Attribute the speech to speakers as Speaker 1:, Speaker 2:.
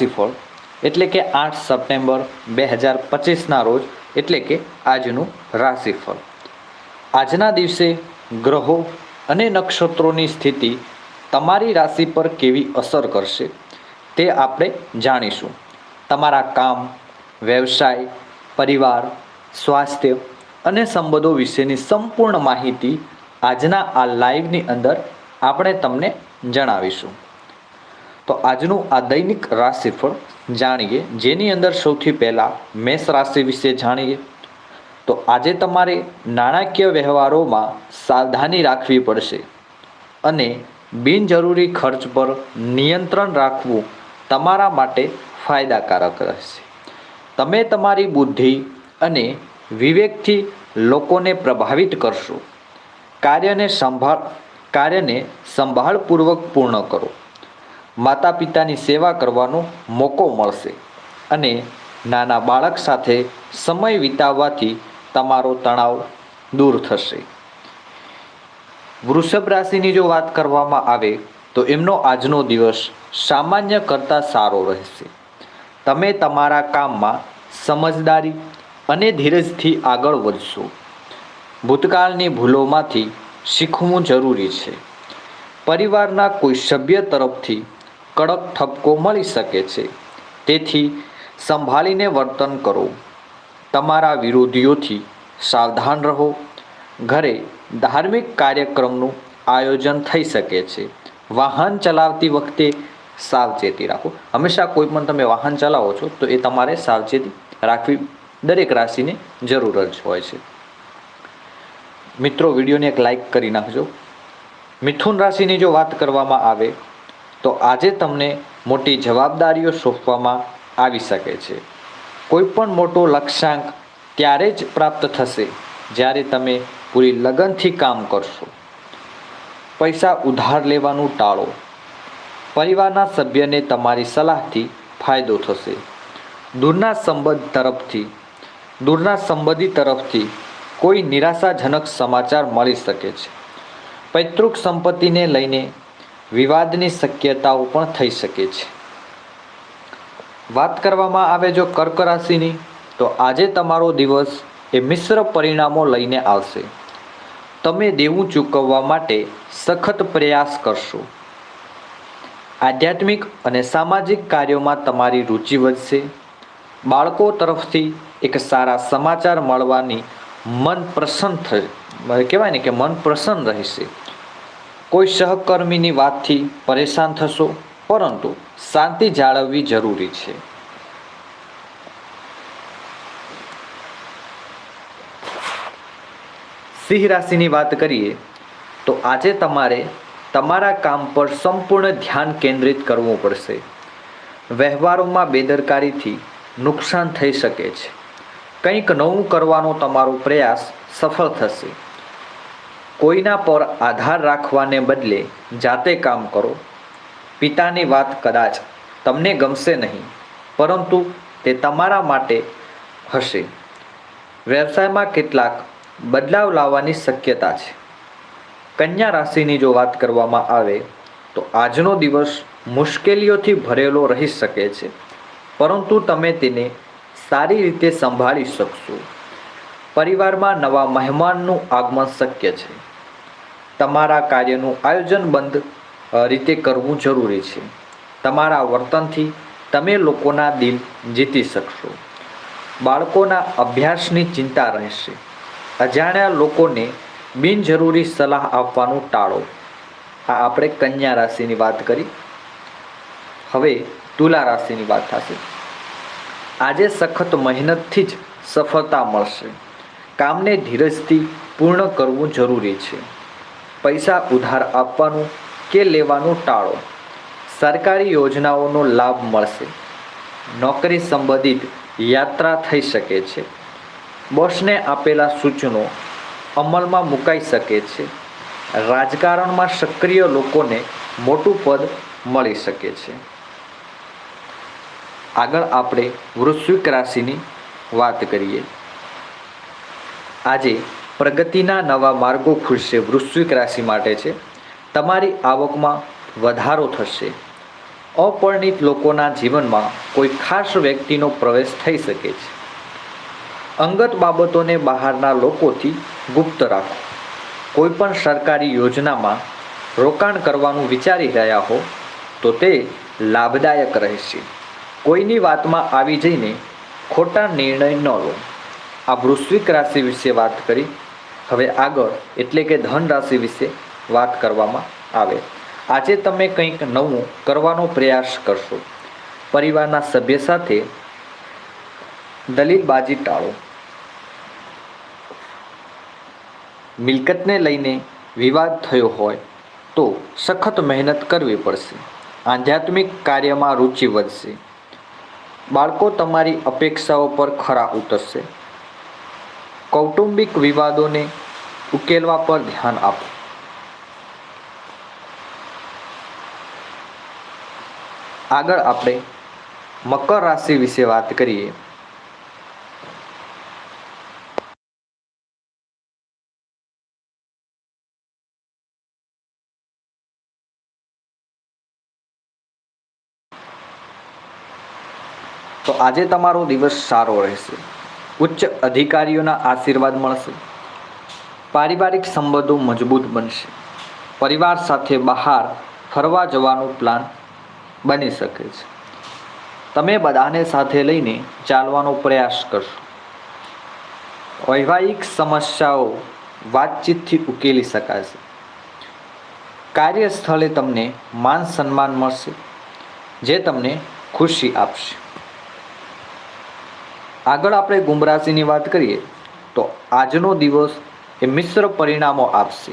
Speaker 1: રાશિફળ, એટલે કે આઠ સપ્ટેમ્બર બે હજાર પચીસના રોજ, એટલે કે આજનું રાશિફળ. આજના દિવસે ગ્રહો અને નક્ષત્રોની સ્થિતિ તમારી રાશિ પર કેવી અસર કરશે તે આપણે જાણીશું. તમારા કામ, વ્યવસાય, પરિવાર, સ્વાસ્થ્ય અને સંબંધો વિશેની સંપૂર્ણ માહિતી આજના આ લાઈવની અંદર આપણે તમને જણાવીશું. તો આજનું આ દૈનિક રાશિફળ જાણીએ. જેની અંદર સૌથી પહેલાં મેષ રાશિ વિશે જાણીએ. તો આજે તમારે નાણાકીય વ્યવહારોમાં સાવધાની રાખવી પડશે અને બિનજરૂરી ખર્ચ પર નિયંત્રણ રાખવું તમારા માટે ફાયદાકારક રહેશે. તમે તમારી બુદ્ધિ અને વિવેકથી લોકોને પ્રભાવિત કરશો. કાર્યને સંભાળ, કાર્યને સંભાળપૂર્વક પૂર્ણ કરો. માતા પિતાની સેવા કરવાનો મોકો મળશે અને નાના બાળક સાથે સમય વિતાવવાથી તમારો તણાવ દૂર થશે. વૃષભ રાશિની જો વાત કરવામાં આવે તો એમનો આજનો દિવસ સામાન્ય કરતાં સારો રહેશે. તમે તમારા કામમાં સમજદારી અને ધીરજથી આગળ વધશો. ભૂતકાળની ભૂલોમાંથી શીખવું જરૂરી છે. પરિવારના કોઈ સભ્ય તરફથી કડક ઠપકો મળી શકે છે. તેથી સંભાળીને વર્તન કરો. તમારા વિરોધીઓથી સાવધાન રહો. ઘરે ધાર્મિક કાર્યક્રમનું આયોજન થઈ શકે છે. વાહન ચલાવતી વખતે સાવચેતી રાખો. હંમેશા કોઈ પણ તમે વાહન ચલાવો છો તો એ તમારે સાવચેતી રાખવી દરેક રાશિને જરૂર જ હોય છે. મિત્રો, વિડીયોને એક લાઈક કરી નાખજો. મિથુન રાશિની જો વાત કરવામાં આવે તો આજે તમને મોટી જવાબદારીઓ સોંપવામાં આવી શકે છે. કોઈ પણ મોટો લક્ષ્યાંક ત્યારે જ પ્રાપ્ત થશે જ્યારે તમે પૂરી લગનથી કામ કરશો. પૈસા ઉધાર લેવાનું ટાળો. પરિવારના સભ્યને તમારી સલાહથી ફાયદો થશે. દૂરના સંબંધ તરફથી, દૂરના સંબંધી તરફથી કોઈ નિરાશાજનક સમાચાર મળી શકે છે. પૈતૃક સંપત્તિને લઈને વિવાદની શક્યતાઓ પણ થઈ શકે છે. વાત કરવામાં આવે જો કર્ક રાશિની, તો આજે તમારો દિવસ એ મિશ્ર પરિણામો લઈને આવશે. તમે દેવું ચૂકવવા માટે સખત પ્રયાસ કરશો. આધ્યાત્મિક અને સામાજિક કાર્યોમાં તમારી રુચિ વધશે. બાળકો તરફથી એક સારા સમાચાર મળવાની મન પ્રસન્ન થશે કહેવાય ને કે મન પ્રસન્ન રહેશે. કોઈ સહકર્મીની વાતથી પરેશાન થશો, પરંતુ શાંતિ જાળવવી જરૂરી છે. સિંહ રાશિની વાત કરીએ, તો આજે તમારે તમારા કામ પર સંપૂર્ણ ધ્યાન કેન્દ્રિત કરવું પડશે. વ્યવહારોમાં બેદરકારીથી નુકસાન થઈ શકે છે. કંઈક નવું કરવાનો તમારો પ્રયાસ સફળ થશે. કોઈના પર આધાર રાખવાને બદલે જાતે કામ કરો. પિતાની વાત કદાચ તમને ગમશે નહીં, પરંતુ તે તમારા માટે હશે. વ્યવસાયમાં કેટલાક બદલાવ લાવવાની શક્યતા છે. કન્યા રાશિની જો વાત કરવામાં આવે, તો આજનો દિવસ મુશ્કેલીઓથી ભરેલો રહી શકે છે, પરંતુ તમે તેને સારી રીતે સંભાળી શકશો. પરિવારમાં નવા મહેમાનનું આગમન શક્ય છે. તમારા કાર્યનું આયોજનબંધ રીતે કરવું જરૂરી છે. તમારા વર્તનથી તમે લોકોના દિલ જીતી શકશો. બાળકોના અભ્યાસની ચિંતા રહેશે. અજાણ્યા લોકોને બિનજરૂરી સલાહ આપવાનું ટાળો. આ આપણે કન્યા રાશિની વાત કરી. હવે તુલા રાશિની વાત થશે. આજે સખત મહેનતથી જ સફળતા મળશે. કામને ધીરજથી પૂર્ણ કરવું જરૂરી છે. પૈસા ઉધાર આપવાનું કે લેવાનું ટાળો. સરકારી યોજનાઓનો લાભ મળશે. નોકરી સંબંધિત યાત્રા થઈ શકે છે. બોસને આપેલા સૂચનો અમલમાં મુકાઈ શકે છે. રાજકારણમાં સક્રિય લોકોને મોટું પદ મળી શકે છે. આગળ આપણે વૃશ્વિક રાશિની વાત કરીએ. આજે પ્રગતિના નવા માર્ગો ખુલશે વૃશ્વિક રાશિ માટે છે. તમારી આવકમાં વધારો થશે. અપરિણિત લોકોના જીવનમાં કોઈ ખાસ વ્યક્તિનો પ્રવેશ થઈ શકે છે. અંગત બાબતોને બહારના લોકોથી ગુપ્ત રાખો. કોઈ પણ સરકારી યોજનામાં રોકાણ કરવાનું વિચારી રહ્યા હો, તો તે લાભદાયક રહેશે. કોઈની વાતમાં આવી જઈને ખોટા નિર્ણય ન લો. આ વૃશ્વિક રાશિ વિશે વાત કરી હવે આગળ એટલે કે ધન રાશિ વિશે વાત કરવામાં આવે. આજે તમે કંઈક નવું કરવાનો પ્રયાસ કરશો. પરિવારના સભ્ય સાથે દલીલબાજી ટાળો. મિલકતને લઈને વિવાદ થયો હોય તો સખત મહેનત કરવી પડશે. આધ્યાત્મિક કાર્યમાં રુચિ વધશે. બાળકો તમારી અપેક્ષાઓ પર ખરા ઉતરશે. કૌટુંબિક વિવાદોને ઉકેલવા પર ધ્યાન આપો. આગળ આપણે મકર રાશિ વિશે વાત કરીએ. તો આજે તમારો દિવસ સારો રહેશે. ઉચ્ચ અધિકારીઓના આશીર્વાદ મળશે. પારિવારિક સંબંધો મજબૂત બનશે. પરિવાર સાથે બહાર ફરવા જવાનું પ્લાન બની શકે છે. તમે બધાને સાથે લઈને ચાલવાનો પ્રયાસ કરશો. વૈવાહિક સમસ્યાઓ વાતચીતથી ઉકેલી શકાશે. કાર્યસ્થળે તમને માન સન્માન મળશે, જે તમને ખુશી આપશે. આગળ આપણે ગુમરાશીની વાત કરીએ તો આજનો દિવસ એ મિશ્ર પરિણામો આપશે.